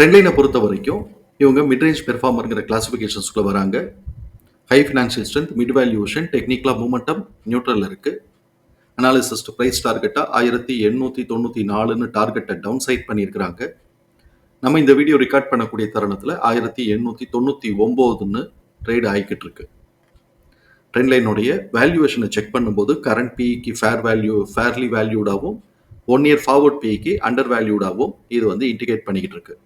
ட்ரெண்ட்லைனை பொறுத்த வரைக்கும் இவங்க மிட்ரேஞ்ச் பெர்ஃபார்மருங்கிற கிளாசிஃபிகேஷன்ஸ்குள்ள வராங்க. High financial strength mid valuation டெக்னிக்கலாக மூமெண்டம் நியூட்ரலில் இருக்குது அனாலிசிஸ் ப்ரைஸ் டார்கெட்டாக ஆயிரத்தி எண்ணூற்றி தொண்ணூற்றி நாலுன்னு டார்கெட்டை டவுன் சைட் பண்ணியிருக்கிறாங்க. நம்ம இந்த வீடியோ ரெக்கார்ட் பண்ணக்கூடிய தருணத்தில் ஆயிரத்தி எண்ணூற்றி தொண்ணூற்றி ஒம்போதுன்னு ட்ரேடு ஆகிக்கிட்டு இருக்கு ட்ரெண்ட் லைனுடைய வேல்யூவேஷனை செக் பண்ணும்போது கரண்ட் பிஇக்கு ஃபேர் வேல்யூ ஃபேர்லி வேல்யூடாகவும் ஒன் இயர் ஃபார்வர்ட் பிஇக்கு அண்டர் வேல்யூடாகவும் இது வந்து இண்டிகேட் பண்ணிக்கிட்டு இருக்கு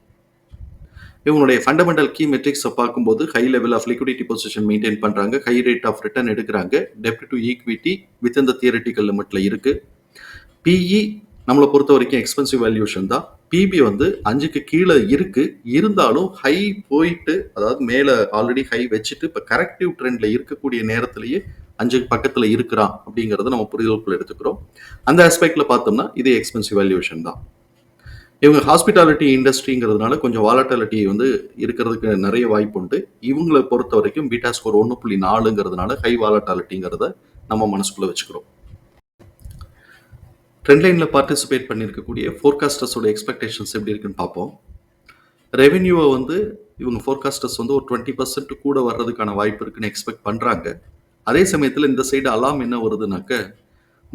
இவங்களுடைய ஃபண்டமெண்டல் கீ மெட்ரிக்ஸை பார்க்கும்போது high level of liquidity position maintain பண்ணுறாங்க ஹை ரேட் ஆஃப் ரிட்டர்ன் எடுக்கிறாங்க. டெப்ட் டு ஈக்விட்டி வித் இந்த தியரட்டிக்கல் லிமிட்ல இருக்கு. பிஇ நம்மளை பொறுத்த வரைக்கும் எக்ஸ்பென்சிவ் வேல்யூஷன் தான். பிபி வந்து அஞ்சுக்கு கீழே இருக்கு. இருந்தாலும் ஹை போயிட்டு அதாவது மேலே ஆல்ரெடி ஹை வச்சுட்டு இப்போ கரெக்டிவ் ட்ரெண்ட்ல இருக்கக்கூடிய நேரத்திலேயே அஞ்சுக்கு பக்கத்தில் இருக்கிறான் அப்படிங்கிறத நம்ம புரிதலுக்குள்ள எடுத்துக்கிறோம். அந்த ஆஸ்பெக்ட்ல பார்த்தோம்னா இது எக்ஸ்பென்சிவ் வேல்யூஷன் தான். இவங்க ஹாஸ்பிட்டாலிட்டி இண்டஸ்ட்ரிங்கிறதுனால கொஞ்சம் வாலட்டாலிட்டி வந்து இருக்கிறதுக்கு நிறைய வாய்ப்பு உண்டு. இவங்களை பொறுத்த வரைக்கும் பீட்டா ஸ்கோர் ஒன்று புள்ளி நாலுங்கிறதுனால ஹை வாலட்டாலிட்டிங்கிறத நம்ம மனசுக்குள்ளே வச்சுக்கிறோம். ட்ரெண்ட் லைனில் பார்ட்டிசிபேட் பண்ணியிருக்கக்கூடிய ஃபோர்காஸ்டர்ஸோட எக்ஸ்பெக்டேஷன்ஸ் எப்படி இருக்குன்னு பார்ப்போம். ரெவென்யூவை வந்து இவங்க ஃபோர்காஸ்டர்ஸ் வந்து ஒரு டுவெண்ட்டி பர்சன்ட் கூட வர்றதுக்கான வாய்ப்பு இருக்குன்னு எக்ஸ்பெக்ட் பண்ணுறாங்க அதே சமயத்தில் இந்த சைடு அலாம் என்ன வருதுனாக்க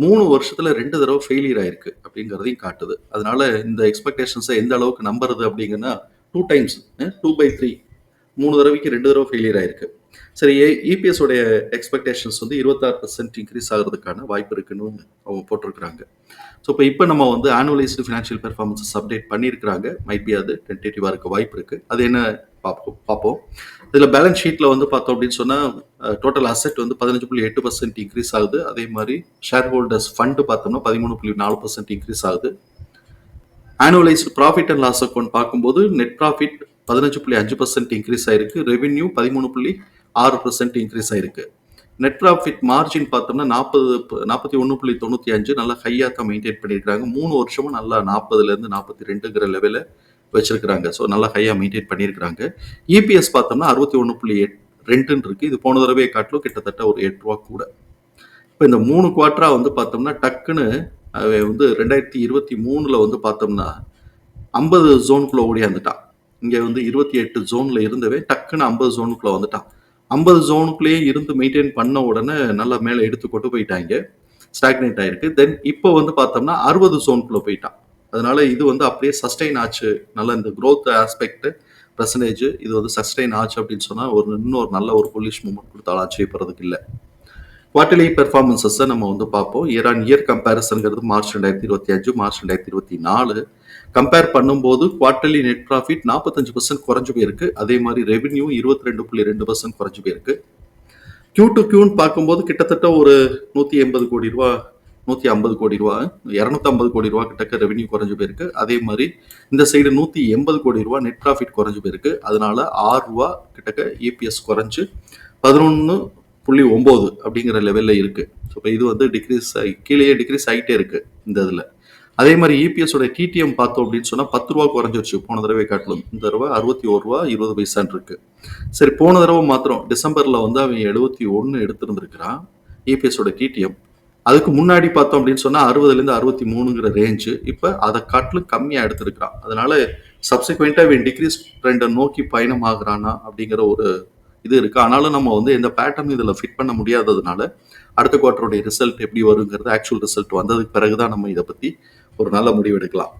மூணு வருஷத்துல ரெண்டு தடவை ஃபெயிலியர் ஆயிருக்கு அப்படிங்கிறதையும் காட்டுது. அதனால இந்த எக்ஸ்பெக்டேஷன்ஸை எந்த அளவுக்கு நம்புறது அப்படிங்கன்னா two times two by three மூணு தடவைக்கு ரெண்டு தடவை ஃபெயிலியர் ஆயிருக்கு. சரி இபிஎஸ் உடைய எக்ஸ்பெக்டேஷன்ஸ் வந்து இருபத்தாறு பர்சன்ட் இன்க்ரீஸ் ஆகிறதுக்கான வாய்ப்பு இருக்குன்னு அவங்க போட்டிருக்கிறாங்க. ஸோ இப்போ இப்போ நம்ம வந்து ஆனுவலைஸ்டு ஃபினான்ஷியல் பெர்ஃபார்மன்ஸஸ் அப்டேட் பண்ணியிருக்கிறாங்க. மைபி பி அது டென்டேட்டிவாக இருக்க வாய்ப்பு இருக்குது அது என்ன பார்ப்போம் பார்ப்போம் இதில் பேலன்ஸ் ஷீட்டில் வந்து பார்த்தோம் அப்படின்னு சொன்னால் டோட்டல் அசெட் வந்து பதினஞ்சு புள்ளி எட்டு பர்சன்ட் இன்க்ரீஸ் ஆகுது. அதே மாதிரி ஷேர் ஹோல்டர்ஸ் ஃபண்டு பார்த்தோம்னா பதிமூணு புள்ளி நாலு பர்சன்ட் இன்க்ரீஸ் ஆகுது. Annualised profit and loss account பார்க்கும்போது நெட் ப்ராஃபிட் பதினஞ்சு புள்ளி அஞ்சு பர்சன்ட் இன்க்ரீஸ் ஆயிருக்கு. ரெவென்யூ பதிமூணு புள்ளி ஆறு பர்சன்ட் இன்க்ரீஸ் ஆயிருக்கு. நெட் ப்ராஃபிட் மார்ஜின் பார்த்தோம்னா நாற்பது நாற்பத்தி ஒன்று புள்ளி தொண்ணூற்றி அஞ்சு நல்லா ஹையாக தான் மெயின்டைன் பண்ணியிருக்காங்க மூணு வருஷமும் நல்லா நாற்பதுலேருந்து நாற்பத்தி ரெண்டுங்கிற லெவலில் வச்சிருக்கிறாங்க. ஸோ நல்லா ஹையாக மெயின்டைன் பண்ணியிருக்கிறாங்க. இபிஎஸ் பார்த்தோம்னா அறுபத்தி ஒன்று புள்ளி எட் ரெண்டுன்னு இருக்குது இது போன தடவையை காட்டிலும் கிட்டத்தட்ட ஒரு எட்டு ரூபா கூட. இப்போ இந்த மூணு குவார்ட்டராக வந்து பார்த்தோம்னா டக்குன்னு வந்து ரெண்டாயிரத்தி இருபத்தி மூணில் வந்து பார்த்தோம்னா ஐம்பது ஜோனுக்குள்ளே ஓடியாந்துட்டான். இங்கே வந்து இருபத்தி எட்டு ஜோனில் இருந்தவே டக்குன்னு ஐம்பது ஜோனுக்குள்ளே வந்துட்டான். ஐம்பது ஜோனுக்குள்ளேயே இருந்து மெயின்டைன் பண்ண உடனே நல்லா மேலே எடுத்து கொண்டு போயிட்டாங்க. ஸ்டாக்னேட் ஆயிருக்கு. தென் இப்போ வந்து பார்த்தோம்னா அறுபது ஜோனுக்குள்ளே போயிட்டான். அதனால இது வந்து அப்படியே சஸ்டெயின் ஆச்சு. நல்ல இந்த க்ரோத் ஆஸ்பெக்ட் பர்சன்டேஜ் இது வந்து சஸ்டெயின் ஆச்சு அப்படின்னு சொன்னால் ஒரு இன்னொரு நல்ல ஒரு புல்லிஷ் மூமெண்ட் கொடுத்தாலும் ஆச்சரியப்படுறதுக்கு இல்லை. குவார்டர்லி பெர்ஃபார்மன்சஸை நம்ம வந்து பார்ப்போம். இயர் ஆன் இயர் கம்பேரிசன்ங்கிறது மார்ச் ரெண்டாயிரத்தி இருபத்தி அஞ்சு மார்ச் ரெண்டாயிரத்தி இருபத்தி நாலு. கம்பேர் பண்ணும்போது குவார்டர்லி நெட் ப்ராஃபிட் நாற்பத்தஞ்சு பர்சன்ட் குறைஞ்சு போயிருக்கு. அதே மாதிரி ரெவென்யூ இருபத்தி ரெண்டு புள்ளி ரெண்டு பர்சன்ட் குறைஞ்சு போயிருக்கு. கியூ டு கியூன்னு பார்க்கும்போது கிட்டத்தட்ட ஒரு நூற்றி எண்பது கோடி ரூபா நூற்றி ஐம்பது கோடி ரூபா இரநூத்தி ஐம்பது கோடி ரூபா கிட்டக்க ரெவென்யூ குறைஞ்சு போயிருக்கு. அதே மாதிரி இந்த சைடு நூற்றி எண்பது கோடி ரூபா நெட் ப்ராஃபிட் குறைஞ்சு போயிருக்கு. அதனால ஆறு ரூபா கிட்டக்க இபிஎஸ் குறைஞ்சு பதினொன்று புள்ளி ஒம்பது அப்படிங்கிற லெவலில் இருக்கு. ஸோ இப்போ இது வந்து டிக்ரீஸ் ஆகி கீழேயே டிக்ரீஸ் ஆகிட்டே இருக்கு இந்த இதில். அதே மாதிரி இபிஎஸ் உடைய டிடிஎம் பார்த்தோம் அப்படின்னு சொன்னால் பத்து ரூபா குறைஞ்சிருச்சு போன தடவை காட்டிலும். இந்த தடவை அறுபத்தி ஒரு ரூபா இருபது பைசான் இருக்கு. சரி போன தடவை மாத்திரம் டிசம்பரில் வந்து அவன் எழுபத்தி ஒன்று எடுத்திருந்திருக்கிறான் இபிஎஸ் உடைய டிடிஎம் அதுக்கு முன்னாடி பார்த்தோம் அப்படின்னு சொன்னால் அறுபதுலேருந்து அறுபத்தி மூணுங்கிற ரேஞ்சு இப்போ அதை காட்டிலும் கம்மியாக எடுத்திருக்கிறான். அதனால சப்சிக்வெண்ட்டாக இவன் டிக்ரீஸ் ட்ரெண்டை நோக்கி பயணம் ஆகுறானா அப்படிங்கிற ஒரு இது இருக்குது ஆனாலும் நம்ம வந்து எந்த பேட்டர்ன் இதில் ஃபிட் பண்ண முடியாததுனால அடுத்த குவார்ட்டருடைய ரிசல்ட் எப்படி வருங்கிறது ஆக்சுவல் ரிசல்ட் வந்ததுக்கு பிறகு தான் நம்ம இதை பற்றி ஒரு நல்ல முடிவு எடுக்கலாம்.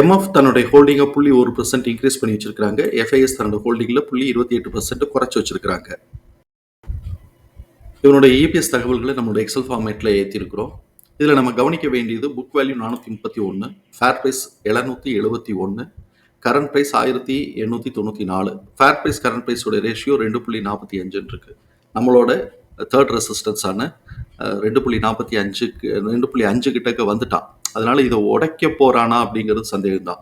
எம்எஃப் தன்னுடைய ஹோல்டிங்கை புள்ளி ஒரு பர்சன்ட் இன்க்ரீஸ் பண்ணி வச்சிருக்காங்க எஃப்ஐஎஸ் தன்னோட ஹோல்டிங்கில் புள்ளி இருபத்தி எட்டு பர்சன்ட் குறைச்சி வச்சிருக்காங்க இவனுடைய இபிஎஸ் தகவல்களை நம்மளோட எக்ஸல் ஃபார்மேட்டில் ஏற்றிருக்கிறோம் இதில் நம்ம கவனிக்க வேண்டியது புக் வேல்யூ நானூற்றி முப்பத்தி ஒன்று ஃபேர் ப்ரைஸ் எழுநூற்றி எழுபத்தி ஒன்று கரண்ட் ப்ரைஸ் ஆயிரத்தி எண்ணூற்றி தொண்ணூற்றி நாலு. ஃபேர் ப்ரைஸ் கரண்ட் ப்ரைஸோட ரேஷியோ ரெண்டு புள்ளி நாற்பத்தி அஞ்சுன்னு இருக்கு. நம்மளோட தேர்ட் ரெசிஸ்டன்ஸான ரெண்டு புள்ளி நாற்பத்தி அஞ்சுக்கு ரெண்டு புள்ளி அஞ்சு கிட்டக்க வந்துட்டான் அதனால இதை உடைக்க போறானா அப்படிங்கிறது சந்தேகம் தான்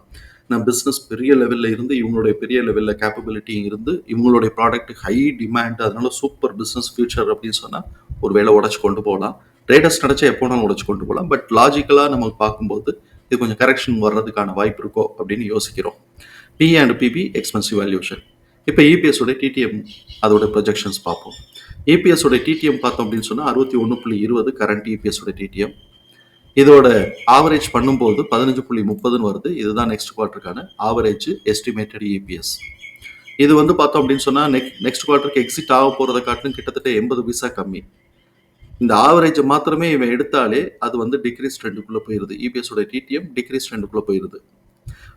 நான் பிஸ்னஸ் பெரிய லெவலில் இருந்து இவங்களுடைய பெரிய லெவலில் கேப்பபிலிட்டி இருந்து இவங்களுடைய ப்ராடக்ட் ஹை டிமாண்ட் அதனால சூப்பர் பிஸ்னஸ் ஃபியூச்சர் அப்படின்னு சொன்னால் ஒரு வேலை உடச்சி கொண்டு போகலாம். ட்ரேடர்ஸ் நினச்சா எப்போ வேணாலும் உடச்சி கொண்டு போகலாம். பட் லாஜிக்கலாக நம்ம பார்க்கும்போது இது கொஞ்சம் கரெக்ஷன் வர்றதுக்கான வாய்ப்பு இருக்கோ அப்படின்னு யோசிக்கிறோம். P and PB expensive valuation இப்போ இபிஎஸோட டிடிஎம் அதோட ப்ரொஜெக்ஷன்ஸ் பார்ப்போம். இபிஎஸோட டிடிஎம் பார்த்தோம் அப்படின்னு சொன்னால் அறுபத்தி ஒன்று புள்ளி இருபது கரண்ட் இபிஎஸோட டிடிஎம் இதோட ஆவரேஜ் பண்ணும்போது பதினஞ்சு புள்ளி முப்பதுன்னு வருது. இதுதான் நெக்ஸ்ட் குவார்ட்டருக்கான ஆவரேஜ் எஸ்டிமேட்டட் இபிஎஸ் இது வந்து பார்த்தோம் அப்படின்னு சொன்னால் நெக் நெக்ஸ்ட் குவார்ட்டருக்கு எக்ஸிட் ஆக போகிறத காட்டிலும் கிட்டத்தட்ட எண்பது பைசா கம்மி. இந்த ஆவரேஜை மாத்திரமே இவன் எடுத்தாலே அது வந்து டிக்ரீஸ் ட்ரெண்டுக்குள்ளே போயிருது. இபிஎஸோட டிடிஎம் டிக்ரீஸ் ட்ரெண்டுக்குள்ளே போயிருது.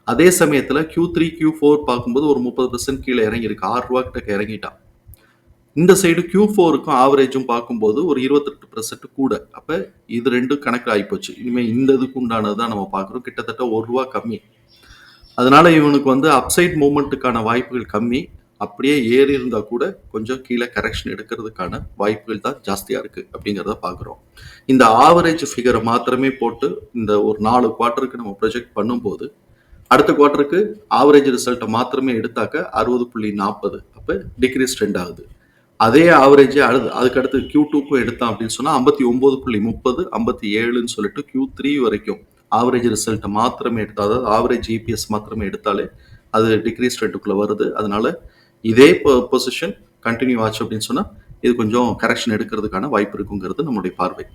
அதே சமயத்தில் கியூ த்ரீ கியூ ஃபோர் பார்க்கும்போது ஒரு முப்பது பர்சன்ட் கீழே இறங்கியிருக்கு. ஆறு ரூபா கிட்ட இறங்கிட்டான். இந்த சைடு கியூ ஃபோருக்கும் ஆவரேஜும் பார்க்கும்போது ஒரு இருபத்தெட்டு பர்சன்ட் கூட. அப்போ இது ரெண்டும் கணக்கு ஆகிப்போச்சு. இனிமேல் இந்த இதுக்கு உண்டானது தான் நம்ம பார்க்குறோம். கிட்டத்தட்ட ஒரு ரூபா கம்மி. அதனால இவனுக்கு வந்து அப்சைட் மூமெண்ட்டுக்கான வாய்ப்புகள் கம்மி. அப்படியே ஏறி இருந்தால் கூட கொஞ்சம் கீழே கரெக்ஷன் எடுக்கிறதுக்கான வாய்ப்புகள் தான் ஜாஸ்தியாக இருக்குது அப்படிங்கிறத பார்க்குறோம். இந்த ஆவரேஜ் ஃபிகரை மாத்திரமே போட்டு இந்த ஒரு நாலு குவார்ட்டருக்கு நம்ம ப்ரொஜெக்ட் பண்ணும்போது அடுத்த குவார்ட்டருக்கு ஆவரேஜ் ரிசல்ட்டை மாத்திரமே எடுத்தாக்க அறுபது புள்ளி நாற்பது. அப்போ டிக்ரீஸ் ட்ரெண்ட் ஆகுது. அதே ஆவரேஜே அழுது அதுக்கு அடுத்து கியூ டூக்கும் எடுத்தான் அப்படின்னு சொன்னால் ஐம்பத்தி ஒம்பது புள்ளி முப்பது ஐம்பத்தி ஏழுன்னு சொல்லிட்டு கியூ த்ரீ வரைக்கும் ஆவரேஜ் ரிசல்ட்டை மாத்திரமே எடுத்தால் அதாவது ஆவரேஜ் ஜிபிஎஸ் மாத்திரமே எடுத்தாலே அது டிக்ரீஸ் ரேட்டுக்குள்ளே வருது. அதனால இதே பொசிஷன் கண்டினியூ ஆச்சு அப்படின்னு சொன்னால் இது கொஞ்சம் கரெக்ஷன் எடுக்கிறதுக்கான வாய்ப்பு இருக்குங்கிறது நம்மளுடைய பார்வை.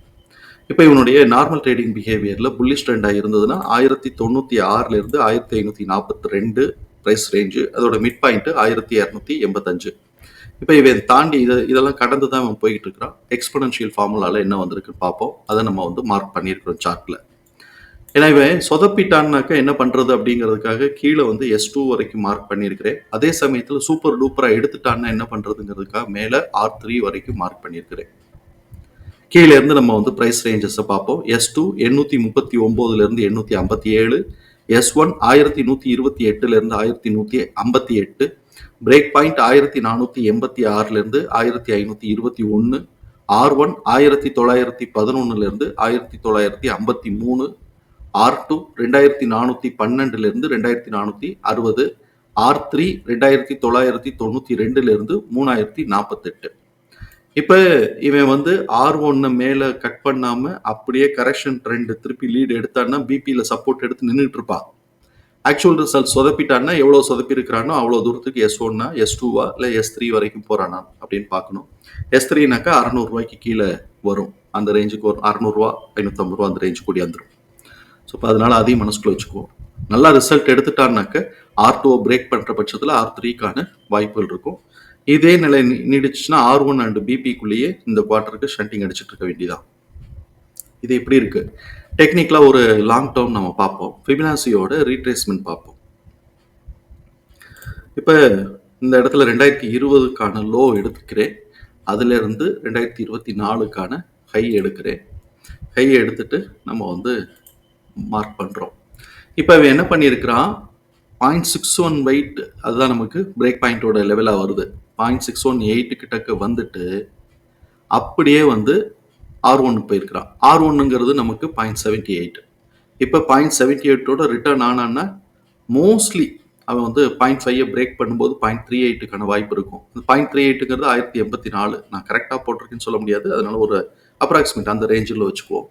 இப்போ இவனுடைய நார்மல் ட்ரேடிங் பிஹேவியரில் புல்லிஷ் ட்ரெண்டாக இருந்ததுன்னா ஆயிரத்தி தொண்ணூற்றி ஆறுலேருந்து ஆயிரத்தி ஐநூற்றி நாற்பத்தி ரெண்டு ப்ரைஸ் ரேஞ்சு அதோட மிட் பாயிண்ட்டு ஆயிரத்தி இரநூத்தி எண்பத்தஞ்சு. இப்போ இவன் தாண்டி இதை இதெல்லாம் கடந்து தான் அவன் போய்கிட்டு இருக்கிறான் எக்ஸ்பனன்ஷியல் ஃபார்முலாவில் என்ன வந்திருக்குன்னு பார்ப்போம். அதை நம்ம வந்து மார்க் பண்ணியிருக்கிறோம் சார்ட்டில் ஏன்னா இவன் சொதப்பிட்டான்னாக்கா என்ன பண்ணுறது அப்படிங்கிறதுக்காக கீழே வந்து எஸ் டூ வரைக்கும் மார்க் பண்ணியிருக்கிறேன். அதே சமயத்தில் சூப்பர் டூப்பராக எடுத்துட்டான்னா என்ன பண்ணுறதுங்கிறதுக்காக மேலே ஆர் த்ரீ வரைக்கும் மார்க் பண்ணியிருக்கிறேன். கீழேருந்து நம்ம வந்து ப்ரைஸ் ரேஞ்சஸை பார்ப்போம். எஸ் டூ எண்ணூற்றி முப்பத்தி ஒம்போதுலேருந்து எண்ணூற்றி ஐம்பத்தி ஏழு. எஸ் ஒன் ஆயிரத்தி நூற்றி இருபத்தி எட்டுலேருந்து ஆயிரத்தி நூற்றி ஐம்பத்தி எட்டு. பிரேக் பாயிண்ட் ஆயிரத்தி நானூற்றி எண்பத்தி ஆறுலேருந்து ஆயிரத்தி ஐநூற்றி இருபத்தி ஒன்று ஆர் ஒன் ஆயிரத்தி தொள்ளாயிரத்தி பதினொன்னுலேருந்து ஆயிரத்தி தொள்ளாயிரத்தி ஐம்பத்தி மூணு ஆர் டூ ரெண்டாயிரத்தி நானூற்றி பன்னெண்டுலேருந்து ரெண்டாயிரத்தி நானூற்றி அறுபது ஆர் த்ரீ ரெண்டாயிரத்தி தொள்ளாயிரத்தி தொண்ணூற்றி ரெண்டுலேருந்து மூணாயிரத்தி நாற்பத்தெட்டு. இப்போ இவன் வந்து ஆர் ஒன்னை மேலே கட் பண்ணாமல் அப்படியே கரெக்ஷன் ட்ரெண்டு திருப்பி லீடு எடுத்தான்னா பிபியில் சப்போர்ட் எடுத்து நின்றுட்டு இருப்பான். ஆக்சுவல் ரிசல்ட் சொதப்பிட்டான்னா எவ்வளோ சொதப்பி இருக்கிறானோ அவ்வளோ தூரத்துக்கு எஸ் ஒன்னா எஸ் டூவா இல்லை எஸ் த்ரீ வரைக்கும் போகிறானா அப்படின்னு பார்க்கணும். எஸ் த்ரீனாக்கா அறநூறுவாய்க்கு கீழே வரும். அந்த ரேஞ்சுக்கு வரும் அறநூறுவா ஐநூற்றம்பது ரூபா அந்த ரேஞ்சு கூடி வந்துடும் ஸோ இப்போ அதனால் அதையும் மனசுக்குள்ள வச்சுக்குவோம். நல்லா ரிசல்ட் எடுத்துட்டான்னாக்க ஆர் டூவை பிரேக் பண்ணுற பட்சத்தில் ஆர் த்ரீக்கான வாய்ப்புகள் இருக்கும். இதே நிலை நீடிச்சுன்னா ஆர் ஒன் அண்ட் பிபிக்குள்ளேயே இந்த குவார்ட்டருக்கு ஷண்டிங் அடிச்சுட்டு இருக்க வேண்டியதான் இது எப்படி இருக்குது டெக்னிக்கலாக ஒரு லாங் டேர்ம் நம்ம பார்ப்போம். ஃபிபினாசியோட ரீட்ரேஸ்மெண்ட் பார்ப்போம். இப்போ இந்த இடத்துல ரெண்டாயிரத்தி இருபதுக்கான லோ எடுத்துக்கிறேன். அதுலேருந்து ரெண்டாயிரத்தி இருபத்தி நாலுக்கான ஹை எடுக்கிறேன். ஹை எடுத்துட்டு நம்ம வந்து மார்க் பண்ணுறோம் இப்போ அவன் என்ன பண்ணியிருக்கிறான்? பாயிண்ட் சிக்ஸ் ஒன் வெயிட் அதுதான் நமக்கு பிரேக் பாயிண்டோட லெவலாக வருது. பாயிண்ட் சிக்ஸ் ஒன் எயிட்டு கிட்டக்கு வந்துட்டு அப்படியே வந்து ஆர் ஒன்னு போயிருக்கிறான். ஆர் ஒன்னுங்கிறது நமக்கு பாயிண்ட் செவன்ட்டி எயிட் இப்போ பாயிண்ட் செவன்ட்டி எயிட்டோட ரிட்டர்ன் ஆனான்னா மோஸ்ட்லி அவன் வந்து பாயிண்ட் ஃபைவை பிரேக் பண்ணும்போது பாயிண்ட் த்ரீ எயிட்டுக்கான வாய்ப்பு இருக்கும். பாயிண்ட் த்ரீ எயிட்டுங்கிறது ஆயிரத்தி எண்பத்தி நாலு. நான் கரெக்டாக போட்டிருக்கேன்னு சொல்ல முடியாது. அதனால ஒரு அப்ராக்சிமேட் அந்த ரேஞ்சில் வச்சுக்குவோம்.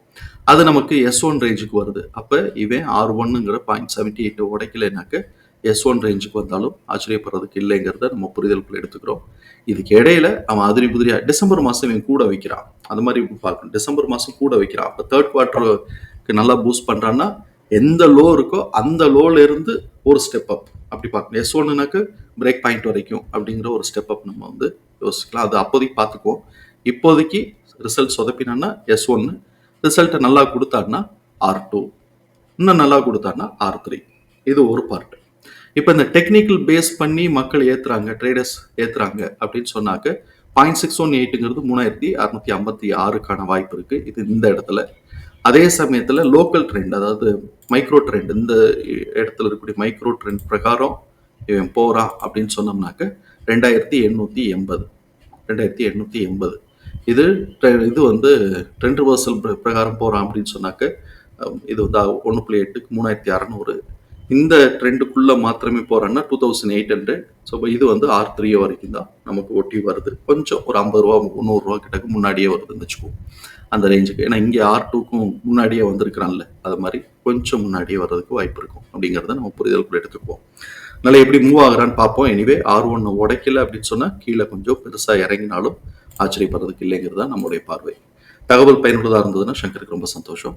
அது நமக்கு எஸ் ஒன் ரேஞ்சுக்கு வருது. அப்போ இவன் ஆர் ஒன்னுங்கிற பாயிண்ட் செவன்ட்டி எயிட்டை உடைக்கலைனாக்க எஸ் ஒன் ரேஞ்சுக்கு வந்தாலும் ஆச்சரியப்படுறதுக்கு இல்லைங்கிறத நம்ம புரிதலுக்குள்ள எடுத்துக்கிறோம். இதுக்கு இடையில அவன் அதிரி புதிரியா டிசம்பர் மாதம் இவன் கூட வைக்கிறான். அந்த மாதிரி பார்க்கணும். டிசம்பர் மாதம் கூட வைக்கிறான். அப்போ தேர்ட் குவார்ட்டருக்கு நல்லா பூஸ்ட் பண்ணுறான்னா எந்த லோ இருக்கோ அந்த லோலேருந்து ஒரு ஸ்டெப் அப் அப்படி பார்க்கணும். எஸ் ஒன்னுனாக்கு பிரேக் பாயிண்ட் வரைக்கும் அப்படிங்கிற ஒரு ஸ்டெப் அப் நம்ம வந்து யோசிக்கலாம். அது அப்போதைக்கு பார்த்துக்குவோம். இப்போதைக்கு ரிசல்ட் சொதப்பினான்னா எஸ் ஒன்று ரிசல்ட்டை நல்லா கொடுத்தாருன்னா ஆர் டூ இன்னும் நல்லா கொடுத்தாருன்னா ஆர் த்ரீ இது ஒரு பார்ட்டு இப்போ இந்த டெக்னிக்கல் பேஸ் பண்ணி மக்கள் ஏற்றுறாங்க ட்ரேடர்ஸ் ஏற்றுறாங்க அப்படின்னு சொன்னாக்க பாயிண்ட் சிக்ஸ் ஒன் எயிட்டுங்கிறது மூணாயிரத்தி அறுநூத்தி ஐம்பத்தி ஆறுக்கான வாய்ப்பு இருக்குது இது இந்த இடத்துல. அதே சமயத்தில் லோக்கல் ட்ரெண்ட் அதாவது மைக்ரோ ட்ரெண்ட் இந்த இடத்துல இருக்கக்கூடிய மைக்ரோ ட்ரெண்ட் பிரகாரம் இவன் போகிறான் அப்படின்னு சொன்னோம்னாக்க ரெண்டாயிரத்தி எண்ணூற்றி எண்பது. ரெண்டாயிரத்தி எண்ணூற்றி எண்பது. இது இது வந்து ட்ரெண்ட் ரிவர்சல் பிரகாரம் போகிறான் அப்படின்னு சொன்னாக்க இது வந்து ஒன்று புள்ளி எட்டுக்கு மூணாயிரத்தி அறநூறு இந்த ட்ரெண்டுக்குள்ளே மாத்திரமே போகிறோன்னா two thousand eight hundred so இது வந்து ஆர் த்ரீ வரைக்கும் தான் நமக்கு ஒட்டி வருது. கொஞ்சம் ஒரு ஐம்பது ரூபா நூறுரூவா கிட்டக்கு முன்னாடியே வருதுன்னு வச்சுக்குவோம் அந்த ரேஞ்சுக்கு ஏன்னா இங்கே ஆர் டூக்கும் முன்னாடியே வந்திருக்கிறான்ல. அது மாதிரி கொஞ்சம் முன்னாடியே வர்றதுக்கு வாய்ப்பு இருக்கும். அப்படிங்கிறத நம்ம புரிதலுக்குள்ள எடுத்துக்குவோம். அதனால் எப்படி மூவ் ஆகுறான்னு பார்ப்போம். எனிவே ஆர் ஒன்று உடைக்கல அப்படின்னு சொன்னால் கீழே கொஞ்சம் பெருசாக இறங்கினாலும் ஆச்சரியப்படுறதுக்கு இல்லைங்கிறது தான் நம்மளுடைய பார்வை. தகவல் பயனுள்ளதாக இருந்ததுன்னா சங்கருக்கு ரொம்ப சந்தோஷம்.